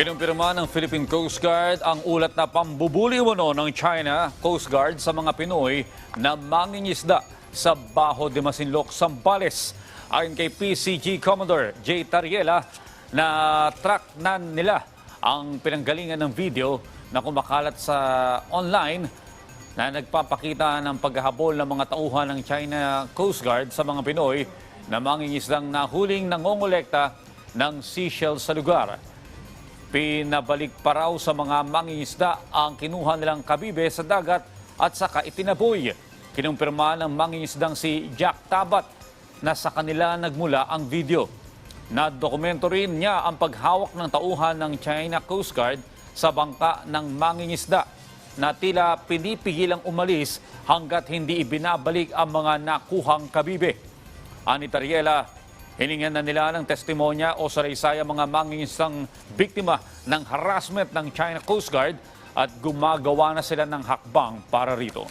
Kinumpirma ng Philippine Coast Guard ang ulat na pambubuli umano ng China Coast Guard sa mga Pinoy na mangingisda sa Baho de Masinloc, Sambales. Ayon kay PCG Commodore J. Tariela, na track na nila ang pinanggalingan ng video na kumakalat sa online na nagpapakita ng paghahabol ng mga tauhan ng China Coast Guard sa mga Pinoy na mangingisdang nahuling nangongolekta ng seashells sa lugar. Pinabalik pa raw sa mga mangingisda ang kinuha nilang kabibe sa dagat at saka itinaboy. Kinumpirma ng mangingisdang si Jack Tabat na sa kanila nagmula ang video. Nadokumento rin niya ang paghawak ng tauhan ng China Coast Guard sa bangka ng mangingisda na tila pinipigilang umalis hanggat hindi ibinabalik ang mga nakuhang kabibe. Ani Tariela, hiningan na nila ng testimonya o saraysay ang mga mangingisdang biktima ng harassment ng China Coast Guard at gumagawa na sila ng hakbang para rito.